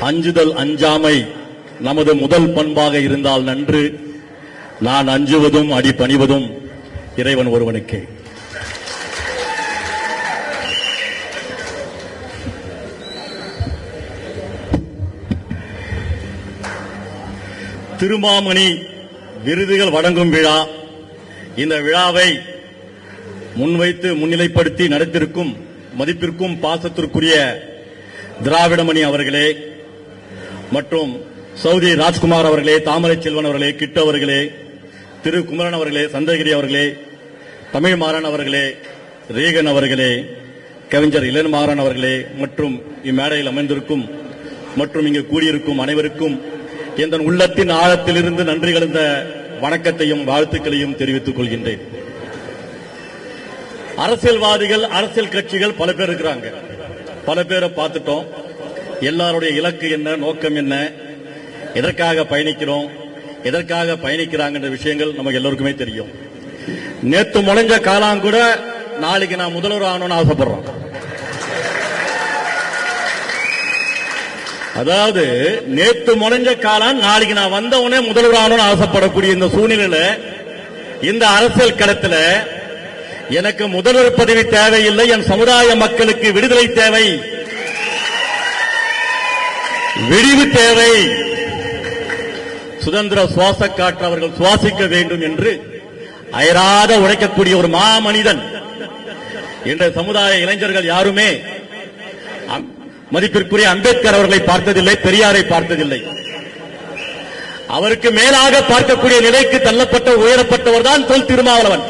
அஞ்சுதல் அஞ்சாமை நமது முதல் பண்பாக இருந்தால் நன்று. நான் அஞ்சுவதும் அடி பணிவதும் இறைவன் ஒருவனுக்கே. திருமாமணி விருதுகள் வழங்கும் விழா. இந்த விழாவை முன்வைத்து முன்னிலைப்படுத்தி நடத்திருக்கும் மதிப்பிற்கும் பாசத்திற்குரிய திராவிடமணி அவர்களே மற்றும் சௌதி ராஜ்குமார் அவர்களே தாமரை செல்வன் அவர்களே கிட்ட அவர்களே திரு குமரன் அவர்களே சந்தகிரி அவர்களே தமிழ் மாறன் அவர்களே ரேகன் அவர்களே கவிஞர் இளன் மாறன் அவர்களே மற்றும் இம்மேடையில் அமைந்திருக்கும் மற்றும் இங்கு கூடியிருக்கும் அனைவருக்கும் என் உள்ளத்தின் ஆழத்திலிருந்து நன்றி கலந்த வணக்கத்தையும் வாழ்த்துக்களையும் தெரிவித்துக் கொள்கின்றேன். அரசியல்வாதிகள் அரசியல் கட்சிகள் பல பேர் இருக்கிறாங்க. பல பேரை பார்த்துட்டோம். எல்லாருடைய இலக்கு என்ன நோக்கம் என்ன எதற்காக பயணிக்கிறோம் எதற்காக பயணிக்கிறாங்கன்ற விஷயங்கள் நமக்கு எல்லோருக்குமே தெரியும். நேத்து முளைஞ்ச காலம் கூட நாளைக்கு நான் முதல்வர் ஆகணும்னு ஆசைப்படுறோம். அதாவது நேத்து முளைஞ்ச காலம் நாளைக்கு நான் வந்த உடனே முதல்வர் ஆகணும்னு ஆசைப்படக்கூடிய இந்த சூழ்நிலையில இந்த அரசியல் களத்துல எனக்கு முதல்வர் பதவி தேவையில்லை என் சமுதாய மக்களுக்கு விடுதலை தேவை. விடிவு தேவை. சுதந்திர சுவாச காற்று அவர்கள் சுவாசிக்க வேண்டும் என்று அயராத உழைக்கக்கூடிய ஒரு மாமனிதன். என்ற சமுதாய இளைஞர்கள் யாருமே மதிப்பிற்குரிய அம்பேத்கர் அவர்களை பார்த்ததில்லை பெரியாரை பார்த்ததில்லை. அவருக்கு மேலாக பார்க்கக்கூடிய நிலைக்கு தள்ளப்பட்ட உயரப்பட்டவர் தான் தொல் திருமாவளவன்.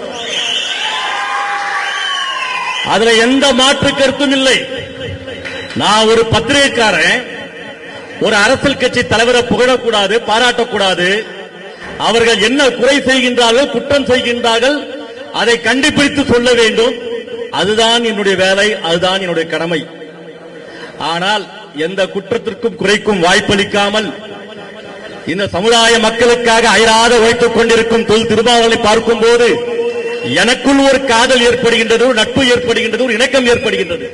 அதுல எந்த மாற்று கருத்தும் இல்லை. நான் ஒரு பத்திரிகைக்காரன். ஒரு அரசியல் கட்சி தலைவரை புகழக்கூடாது பாராட்டக்கூடாது. அவர்கள் என்ன குறை செய்கின்றார்கள் குற்றம் செய்கின்றார்கள் அதை கண்டுபிடித்து சொல்ல வேண்டும். அதுதான் என்னுடைய வேலை அதுதான் என்னுடைய கடமை. ஆனால் எந்த குற்றத்திற்கும் குறைக்கும் வாய்ப்பளிக்காமல் இந்த சமுதாய மக்களுக்காக அயராத உழைத்துக் கொண்டிருக்கும் தொல் திருமாவளை பார்க்கும் போது எனக்குள் ஒரு காதல் ஏற்படுகின்றது ஒரு நட்பு ஏற்படுகின்றது ஒரு இணக்கம் ஏற்படுகின்றது.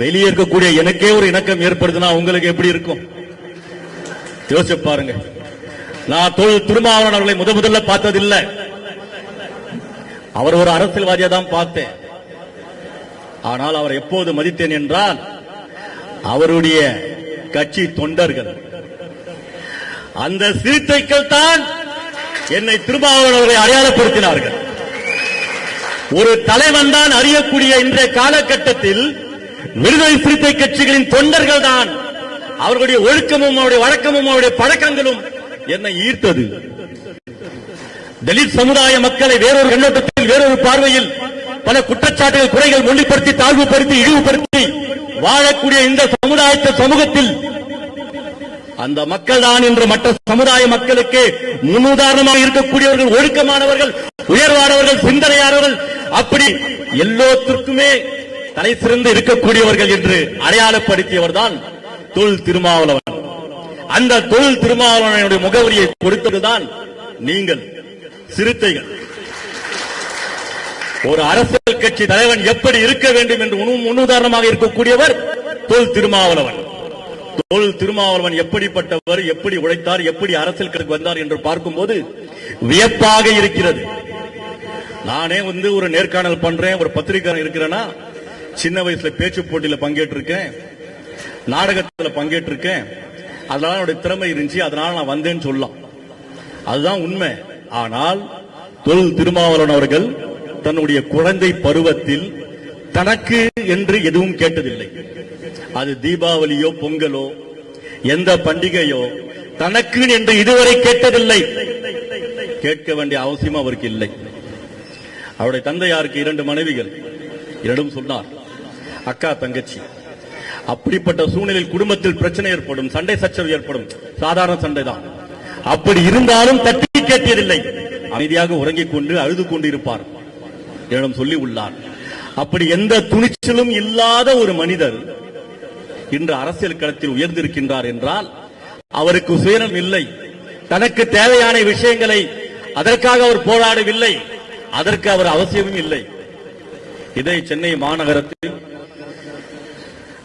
வெளியே இருக்கக்கூடிய எனக்கே ஒரு இணக்கம் ஏற்படுதுன்னா உங்களுக்கு எப்படி இருக்கும்? யோசிச்சு பாருங்க. நான் தொழில் திருமாவளவன் அவர்களை முத முதல்ல பார்த்ததில்லை. அவர் ஒரு அரசியல்வாதியா தான் பார்த்தேன். ஆனால் அவர் எப்போது மதித்தேன் என்றால் அவருடைய கட்சி தொண்டர்கள். அந்த சிறுத்தைகள் தான் என்னை திருமாவளவன் அவர்களை அடையாளப்படுத்தினார்கள். ஒரு தலைவன் தான் அறியக்கூடிய இன்றைய காலகட்டத்தில் விடுதலை சிறுத்தை கட்சிகளின் தொண்டர்கள் தான் அவர்களுடைய ஒழுக்கமும் அவருடைய வழக்கமும் அவருடைய பழக்கங்களும் என்னை ஈர்த்தது. தலித் சமுதாய மக்களை வேறொரு கண்ணோட்டத்தில் வேறொரு பார்வையில் பல குற்றச்சாட்டுகள் குறைகள் மொழிப்படுத்தி தாழ்வுபடுத்தி இழிவுபடுத்தி வாழக்கூடிய இந்த சமுதாயத்த சமூகத்தில் அந்த மக்கள் தான் இன்று மற்ற சமுதாய மக்களுக்கு முன்னுதாரணமாக இருக்கக்கூடியவர்கள் ஒழுக்கமானவர்கள் உயர்வானவர்கள் சிந்தனையானவர்கள் அப்படி எல்லோத்திற்குமே தலை சிறந்து இருக்கக்கூடியவர்கள் என்று அடையாளப்படுத்தியவர் தான் தொல் திருமாவளவன். அந்த தொல் திருமாவளவனுடைய முகவரியை கொடுத்ததுதான் நீங்கள் சிறுத்தைகள். ஒரு அரசியல் கட்சி தலைவன் எப்படி இருக்க வேண்டும் என்று முன்னுதாரணமாக இருக்கக்கூடியவர் தொல் திருமாவளவன். தொல் திருமாவளவன் எப்படிப்பட்டவர் எப்படி உழைத்தார் எப்படி அரசியல் கட்சிக்கு வந்தார் என்று பார்க்கும்போது வியப்பாக இருக்கிறது. நானே வந்து ஒரு நேர்காணல் பண்றேன் ஒரு பத்திரிகை இருக்கிறேன்னா சின்ன வயசுல பேச்சு போட்டியில பங்கேற்றிருக்கேன். நாடகத்துல பங்கேற்றிருக்கேன். அதனால என்னுடைய திறமை இருந்துச்சு அதனால நான் வந்தேன்னு சொல்லலாம். அதுதான் உண்மை. ஆனால் தொழில் திருமாவளவன் அவர்கள் தன்னுடைய குழந்தை பருவத்தில் தனக்கு என்று எதுவும் கேட்டதில்லை. அது தீபாவளியோ பொங்கலோ எந்த பண்டிகையோ தனக்கு என்று இதுவரை கேட்டதில்லை. கேட்க வேண்டிய அவசியம் அவருக்கு இல்லை. அவருடைய தந்தையாருக்கு இரண்டு மனைவிகள். இரண்டும் சொன்னார். அக்கா தங்கச்சி. அப்படிப்பட்ட சூழ்நிலையில் குடும்பத்தில் பிரச்சனை ஏற்படும் சண்டை சச்சரவு ஏற்படும். சாதாரண சண்டை தான். அப்படி இருந்தாலும் தட்டி கேட்டதில்லை அமைதியாக உறங்கிக் கொண்டு அழுது கொண்டு இருப்பார் என்னிடம் சொல்லி உள்ளார். அப்படி எந்த துணிச்சலும் இல்லாத ஒரு மனிதர் இன்று அரசியல் களத்தில் உயர்ந்திருக்கின்றார் என்றால் அவருக்கு சுயநலம் இல்லை. தனக்கு தேவையான விஷயங்களை அதற்காக அவர் போராடவில்லை. அதற்கு அவர் அவசியமும் இல்லை. இதை சென்னை மாநகரத்தில்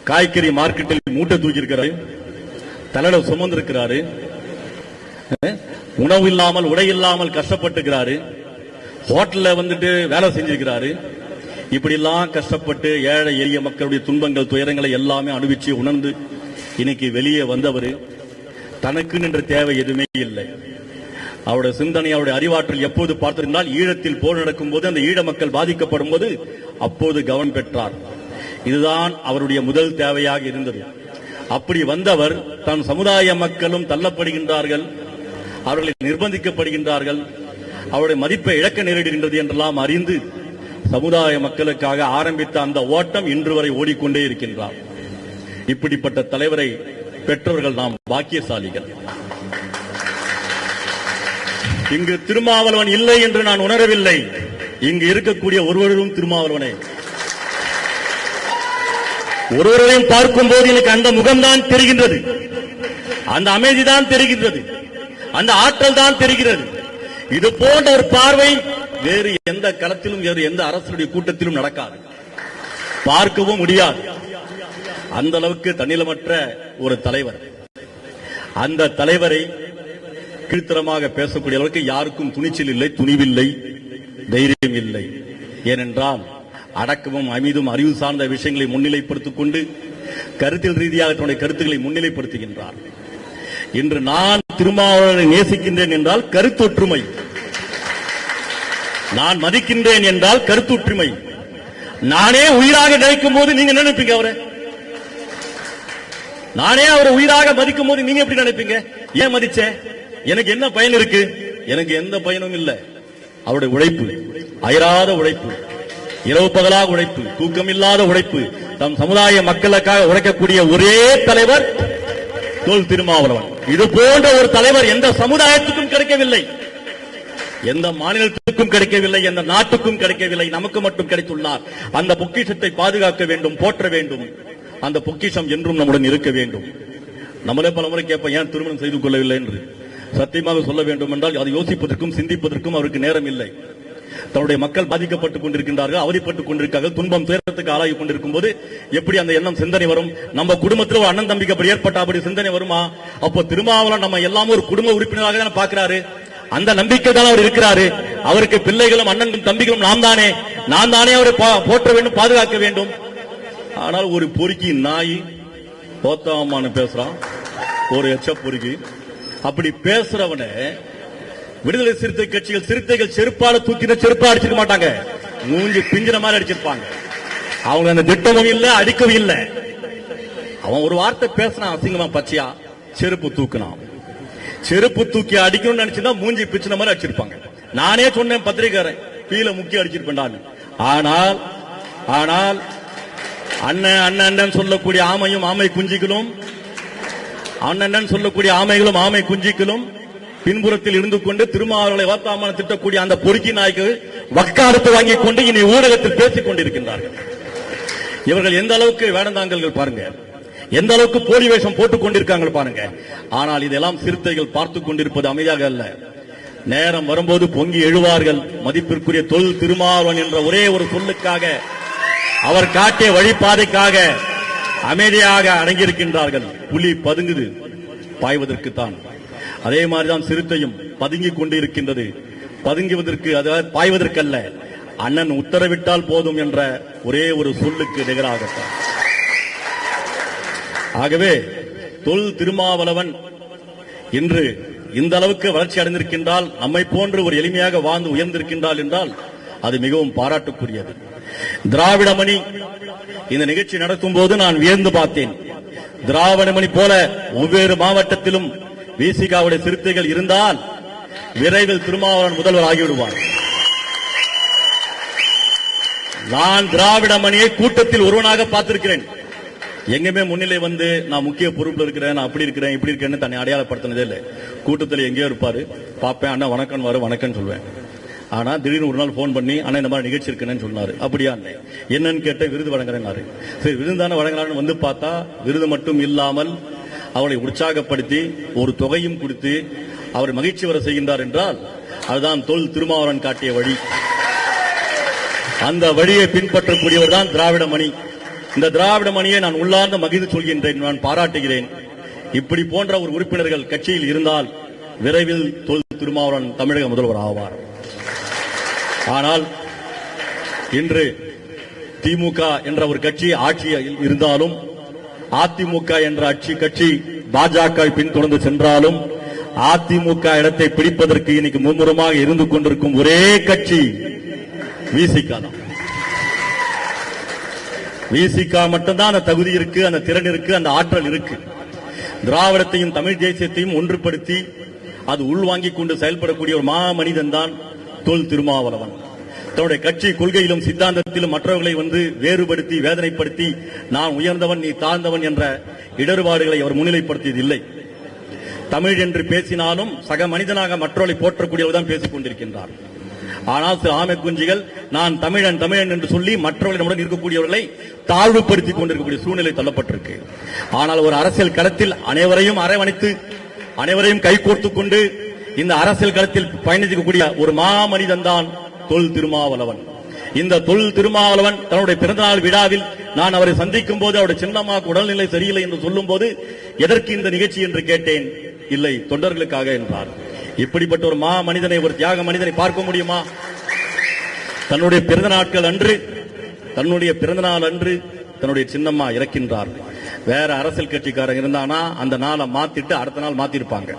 காய்கறி மார்க்கெட்டில் மூட்டை தூக்கி இருக்கிறாரு தலையில சுமந்திருக்கிறாரு. இருக்கிறாரு உணவு இல்லாமல் உடை இல்லாமல் கஷ்டப்பட்டுக்கிறாரு. ஹோட்டல்ல வந்துட்டு வேலை செஞ்சிருக்கிறாரு. இப்படி எல்லாம் கஷ்டப்பட்டு ஏழை எளிய மக்களுடைய துன்பங்கள் துயரங்களை எல்லாமே அனுபவிச்சு உணர்ந்து இன்னைக்கு வெளியே வந்தவர் தனக்கு நின்ற தேவை எதுவுமே இல்லை. அவருடைய சிந்தனை அவருடைய அறிவாற்றல் எப்போது பார்த்திருந்தால் ஈழத்தில் போர் நடக்கும் போது அந்த ஈழ மக்கள் பாதிக்கப்படும் போது அப்போது கவனம் பெற்றார். இதுதான் அவருடைய முதல் தேவையாக இருந்தது. அப்படி வந்தவர் தன் சமுதாய மக்களும் தள்ளப்படுகின்றார்கள் அவர்களை நிர்பந்திக்கப்படுகின்றார்கள் அவருடைய மதிப்பை இழக்க நேரிடுகின்றது என்றெல்லாம் அறிந்து சமுதாய மக்களுக்காக ஆரம்பித்த அந்த ஓட்டம் இன்று வரை ஓடிக்கொண்டே இருக்கின்றார். இப்படிப்பட்ட தலைவரை பெற்றவர்கள் நாம் பாக்கியசாலிகள். இங்கு திருமாவளவன் இல்லை என்று நான் உணரவில்லை. இங்கு இருக்கக்கூடிய ஒருவரும் திருமாவளவனே. ஒருவரையும் பார்க்கும் போது எனக்கு அந்த முகம்தான் தெரிகின்றது. அந்த அமைதிதான் தெரிகின்றது. அந்த ஆற்றல் தான் தெரிகிறது. இது போன்ற ஒரு பார்வை வேறு எந்த களத்திலும் வேறு எந்த அரசுடைய கூட்டத்திலும் நடக்காது. பார்க்கவும் முடியாது. அந்த அளவுக்கு தன்னிலமற்ற ஒரு தலைவர். அந்த தலைவரை கீழ்த்தரமாக பேசக்கூடிய அளவுக்கு யாருக்கும் துணிச்சல் இல்லை துணிவில்லை தைரியம் இல்லை. ஏனென்றால் அடக்கமும் அமிதும் அறிவு சார்ந்த விஷயங்களை முன்னிலைப்படுத்திக் கொண்டு கருத்தியல் ரீதியாக தன்னுடைய கருத்துக்களை முன்னிலைப்படுத்துகின்றார். இன்று நான் திருமாவளவனை நேசிக்கின்றேன் என்றால் கருத்தொற்றுமை. நான் மதிக்கின்றேன் என்றால் கருத்தொற்றுமை. நானே உயிராக நினைக்கும் போது நீங்க நினைப்பீங்க அவரை? நானே அவரை உயிராக மதிக்கும் போது நீங்க எப்படி நினைப்பீங்க? ஏன் மதிச்சேன் எனக்கு என்ன பயன் இருக்கு? எனக்கு எந்த பயனும் இல்லை. அவருடைய உழைப்பு அயராத உழைப்பு. இரவு பகலாக உழைப்பு தூக்கமில்லாத உழைப்பு தம் சமுதாய மக்களுக்காக உழைக்கக்கூடிய ஒரே தலைவர் தோல் திருமாவளவன். இது போன்ற ஒரு தலைவர் எந்த சமுதாயத்துக்கும் கிடைக்கவில்லை. எந்த மாநிலத்துக்கும் கிடைக்கவில்லை எந்த நாட்டுக்கும் கிடைக்கவில்லை நமக்கு மட்டும் கிடைத்துள்ளார். அந்த பொக்கிஷத்தை பாதுகாக்க வேண்டும் போற்ற வேண்டும். அந்த பொக்கிஷம் என்றும் நம்முடன் இருக்க வேண்டும். நம்மளே பல முறை கேட்போம் ஏன் திருமணம் செய்து கொள்ளவில்லை? என்று. சத்தியமாக சொல்ல வேண்டும் என்றால் அதை யோசிப்பதற்கும் சிந்திப்பதற்கும் அவருக்கு நேரம் இல்லை. தன்னுடைய மக்கள் பாதிக்கப்பட்டுக் கொண்டிருக்கின்றார்கள் அவதிப்பட்டுக் கொண்டிருக்கார்கள் துன்பம் துயரத்துக்கு ஆளாகி கொண்டிருக்கும் போது எப்படி அந்த எண்ணம் சிந்தனை வரும்? நம்ம குடும்பத்தில் ஒரு அண்ணன் தம்பிக்கு அப்படி ஏற்பட்ட அப்படி சிந்தனை வருமா? அப்போ திருமாவளம் நம்ம எல்லாமே ஒரு குடும்ப உறுப்பினராக தானே பாக்குறாரு அந்த நம்பிக்கை தான் அவர் இருக்கிறாரு. அவருக்கு பிள்ளைகளும் அண்ணன் தம்பிகளும் நாம் தானே. நான் தானே அவரை பா- போற்ற வேண்டும் பாதுகாக்க வேண்டும். ஆனால் ஒரு பொறுக்கி நாய் போத்தாமான்னு பேசுறான். ஒரு எச்ச பொறுக்கி. அப்படி பேசுறவனை விடுதலை சிறுத்தை கட்சிகள் சிறுத்தைகள் செருப்பால தூக்கின செருப்பா அடிச்சிருக்க மாட்டாங்க. மூஞ்சி பிஞ்சின மாதிரி அடிச்சிருப்பாங்க. அவங்க அந்த திட்டமும் இல்ல அடிக்கவும் இல்ல. அவன் ஒரு வார்த்தை பேசினான் அசிங்கமா பச்சையா? செருப்பு தூக்கினான். செருப்பு தூக்கி அடிக்கணும்னு நினைச்சிருந்தா மூஞ்சி பிச்சின மாதிரி அடிச்சிருப்பாங்க. நானே சொன்னேன் பத்திரிக்காரன் பீல முக்கிய அடிச்சிருப்பேன் ஆனால் ஆனால் அண்ணன் அண்ணன் அண்ணன் சொல்லக்கூடிய ஆமையும் ஆமை குஞ்சிகளும் அண்ணன் சொல்லக்கூடிய ஆமைகளும் ஆமை குஞ்சிகளும் பின்புறத்தில் இருந்து கொண்டு திருமாவளவனை வார்த்தாமன திட்டக்கூடிய அந்த பொறுக்கி நாய்க்கு வக்காலத்து வாங்கிக் கொண்டு இனி ஊடகத்தில் பேசிக் கொண்டிருக்கின்றார்கள். இவர்கள் எந்த அளவுக்கு வேடந்தாங்கல்கள் பாருங்க. எந்த அளவுக்கு போலி வேஷம் போட்டுக் கொண்டிருக்காங்க பாருங்க. ஆனால் இதெல்லாம் சிறுத்தைகள் பார்த்து கொண்டிருப்பது அமைதியாக அல்ல. நேரம் வரும்போது பொங்கி எழுவார்கள். மதிப்பிற்குரிய தொல் திருமாவளவன் என்ற ஒரே ஒரு சொல்லுக்காக அவர் காட்டிய வழிபாதைக்காக அமைதியாக அடங்கியிருக்கின்றார்கள். புலி பதுங்குது. பாய்வதற்குத்தான். அதே மாதிரிதான் சிறுத்தையும் பதுங்கிக் கொண்டிருக்கின்றது. பதுங்குவதற்கு அதாவது பாய்வதற்கல்ல அண்ணன் உத்தரவிட்டால் போதும் என்ற ஒரே ஒரு சொல்லுக்கு நிகராகத்தான் ஆகவே தொல் திருமாவளவன் இன்று இந்த அளவுக்கு வளர்ச்சி அடைந்திருக்கின்றால் நம்மை போன்று ஒரு எளிமையாக வாழ்ந்து உயர்ந்திருக்கின்றால் என்றால் அது மிகவும் பாராட்டுக்குரியது. திராவிடமணி இந்த நிகழ்ச்சி நடத்தும் போது நான் வியந்து பார்த்தேன். திராவிடமணி போல ஒவ்வொரு மாவட்டத்திலும் விசிகாவுடைய சிறுத்தைகள் இருந்தால் விரைவில் திருமாவளவன் முதல்வர் ஆகிவிடுவார் நான் திராவிட மணியை கூட்டத்தில் ஒருவனாக பார்த்திருக்கிறேன். எங்கேயுமே முன்னிலை வந்து நான் முக்கிய பொறுப்புல இருக்கிறேன் நான் அப்படி இருக்கிறேன் இப்படி இருக்கேன்னு தன்னை அடையாளப்படுத்தினதே இல்லை. கூட்டத்தில் எங்கேயோ இருப்பாரு. பார்ப்பேன் அண்ணா வணக்கம் வரும் வணக்கம் சொல்வேன். ஆனா திடீர்னு ஒரு நாள் ஃபோன் பண்ணி அண்ணா இந்த மாதிரி நிகழ்ச்சி இருக்குன்னு சொன்னாரு. அப்படியா என்னன்னு கேட்டேன் விருது வழங்குறேன்னாரு. சரி விருந்தான வழங்குறான்னு வந்து பார்த்தா விருது மட்டும் இல்லாமல் அவளை உற்சாகப்படுத்தி ஒரு தொகையும் கொடுத்து அவர் மகிழ்ச்சி வர செய்கின்றார் என்றால் அதுதான் தொல் திருமாவளவன் காட்டிய வழி. அந்த வழியை பின்பற்றக்கூடியவர் தான் திராவிட மணி. இந்த திராவிட மணியை நான் உள்ளார்ந்த மகிழ்ந்து சொல்கின்றேன் நான் பாராட்டுகிறேன். இப்படி போன்ற ஒரு உறுப்பினர்கள் கட்சியில் இருந்தால் விரைவில் தொல் திருமாவளவன் தமிழக முதல்வர் ஆவார். ஆனால் இன்று திமுக என்ற ஒரு கட்சி ஆட்சியில் இருந்தாலும் அதிமுக என்ற ஆட்சி கட்சி பாஜக பின்தொடர்ந்து சென்றாலும் அதிமுக இடத்தை பிடிப்பதற்கு இன்னைக்கு மும்முரமாக இருந்து கொண்டிருக்கும் ஒரே கட்சி விசிகா தான் மட்டும்தான் அந்த தகுதி இருக்கு அந்த திறன் இருக்கு அந்த ஆற்றல் இருக்கு. திராவிடத்தையும் தமிழ் தேசியத்தையும் ஒன்றுபடுத்தி அது உள்வாங்கிக் கொண்டு செயல்படக்கூடிய ஒரு மாமனிதன் தான் தொல் திருமாவளவன். தன்னுடைய கட்சி கொள்கையிலும் சித்தாந்தத்திலும் மற்றவர்களை வந்து வேறுபடுத்தி வேதனைப்படுத்தி நான் உயர்ந்தவன் நீ தாழ்ந்தவன் என்ற இடர்பாடுகளை அவர் முன்னிலைப்படுத்தியதில்லை. தமிழ் என்று பேசினாலும் சக மனிதனாக மற்றவர்களை போற்றக்கூடியவர் தான் பேசிக் கொண்டிருக்கின்றார். ஆனால் சில ஆமை குஞ்சிகள் நான் தமிழன் தமிழன் என்று சொல்லி மற்றவர்களிடமுடன் இருக்கக்கூடியவர்களை தாழ்வுபடுத்திக் கொண்டிருக்கக்கூடிய சூழ்நிலை தள்ளப்பட்டிருக்கு. ஆனால் ஒரு அரசியல் களத்தில் அனைவரையும் அரவணைத்து அனைவரையும் கைகோர்த்துக் கொண்டு இந்த அரசியல் களத்தில் பயணிக்கக்கூடிய ஒரு மாமனிதன் தான் தொல் திருமாவளவன். இந்த தொல் திருமாவளவன் தன்னுடைய பிறந்தநாள் விழாவில் நான் அவரை சந்திக்கும் போது அவருடைய சின்னம்மாவுக்கு உடல்நிலை சரியில்லை என்று சொல்லும் போது எதற்கு இந்த நிகழ்ச்சி என்று கேட்டேன். இல்லை தொண்டர்களுக்காக என்றார். இப்படிப்பட்ட ஒரு மா மனிதனை ஒரு தியாக மனிதனை பார்க்க முடியுமா? தன்னுடைய பிறந்த நாட்கள் அன்று தன்னுடைய பிறந்த நாள் அன்று தன்னுடைய சின்னம்மா இறக்கின்றார். வேற அரசியல் கட்சிக்காரங்க இருந்தானா அந்த நாளை மாத்திட்டு அடுத்த நாள் மாத்திருப்பாங்க.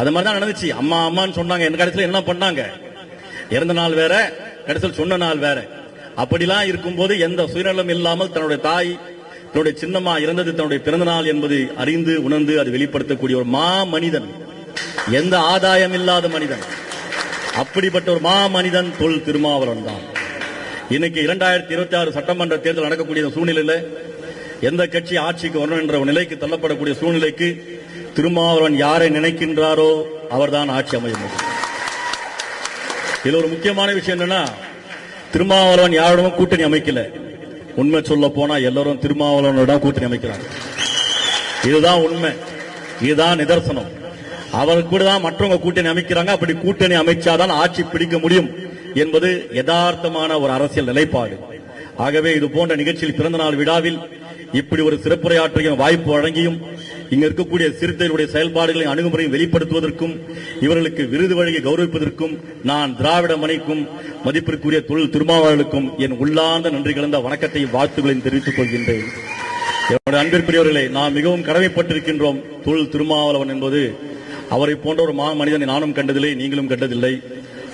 அது மாதிரி தான் நடந்துச்சு. அம்மா அம்மான்னு சொன்னாங்க. என் கடைசியில் என்ன பண்ணாங்க? இறந்த நாள் வேற கடைசியில் சொன்ன நாள் வேற. அப்படிலாம் இருக்கும்போது எந்த சுயநலம் இல்லாமல் தன்னுடைய தாய் தன்னுடைய சின்னம்மா இறந்தது தன்னுடைய பிறந்த நாள் என்பது அறிந்து உணர்ந்து அது வெளிப்படுத்தக்கூடிய ஒரு மா மனிதன். எந்த ஆதாயம் இல்லாத மனிதன். அப்படிப்பட்ட ஒரு மா மனிதன் தொல் திருமாவளவன் தான். இன்னைக்கு இரண்டாயிரத்தி இருபத்தி ஆறு சட்டமன்ற தேர்தல் நடக்கக்கூடிய இந்த சூழ்நிலையில எந்த கட்சி ஆட்சிக்கு வரணும் என்ற ஒரு நிலைக்கு தள்ளப்படக்கூடிய சூழ்நிலைக்கு திருமாவளவன் யாரை நினைக்கின்றாரோ அவர்தான் ஆட்சி அமைய முடியும். இதுல ஒரு முக்கியமான விஷயம் என்னன்னா திருமாவளவன் யாரிடமும் கூட்டணி அமைக்கல. உண்மை சொல்ல போனா எல்லாரும் திருமாவளவனோட கூட்டணி அமைக்கிறாங்க. இதுதான் உண்மை. இதுதான் நிதர்சனம். அவர் கூட தான் மற்றவங்க கூட்டணி அமைக்கிறாங்க. அப்படி கூட்டணி அமைச்சாதான் ஆட்சி பிடிக்க முடியும் என்பது யதார்த்தமான ஒரு அரசியல் நிலைப்பாடு. ஆகவே இது போன்ற நிகழ்ச்சியில் பிறந்த நாள் விழாவில் இப்படி ஒரு சிறப்புரையாற்றிய வாய்ப்பு வழங்கியும் இங்க இருக்கக்கூடிய சிறுத்தைகளுடைய செயல்பாடுகளை அணுகுமுறையை வெளிப்படுத்துவதற்கும் இவர்களுக்கு விருது வழங்கி கௌரவிப்பதற்கும் நான் திராவிட மணிக்கும் மதிப்பிற்குரிய தொழில் திருமாவளர்களுக்கும் என் உள்ளார்ந்த நன்றி கலந்த வணக்கத்தையும் வாழ்த்துக்களையும் தெரிவித்துக் கொள்கின்றேன். என்னுடைய அன்பிற்குரியவர்களே நாம் மிகவும் கடமைப்பட்டிருக்கின்றோம் தொழில் திருமாவளவன் என்பது. அவரை போன்ற ஒரு மா மனிதனை நானும் கண்டதில்லை நீங்களும் கண்டதில்லை.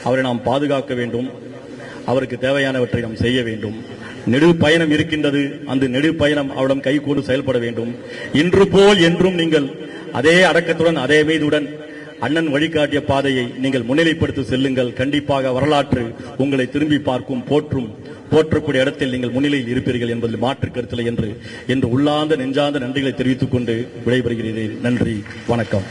அவரை நாம் பாதுகாக்க வேண்டும். அவருக்கு தேவையானவற்றை நாம் செய்ய வேண்டும். நெடு பயணம் இருக்கின்றது. அந்த நெடு பயணம் அவரிடம் கைகூடு செயல்பட வேண்டும். இன்று போல் என்றும் நீங்கள் அதே அடக்கத்துடன் அதே மீதுடன் அண்ணன் வழிகாட்டிய பாதையை நீங்கள் முன்னிலைப்படுத்தி செல்லுங்கள். கண்டிப்பாக வரலாற்று உங்களை திரும்பி பார்க்கும் போற்றும் போற்றக்கூடிய இடத்தில் நீங்கள் முன்னிலையில் இருப்பீர்கள் என்பதில் மாற்று கருத்தில் என்று என்று உள்ளார்ந்த நெஞ்சார்ந்த நன்றிகளை தெரிவித்துக் கொண்டு விடைபெறுகிறேன். நன்றி வணக்கம்.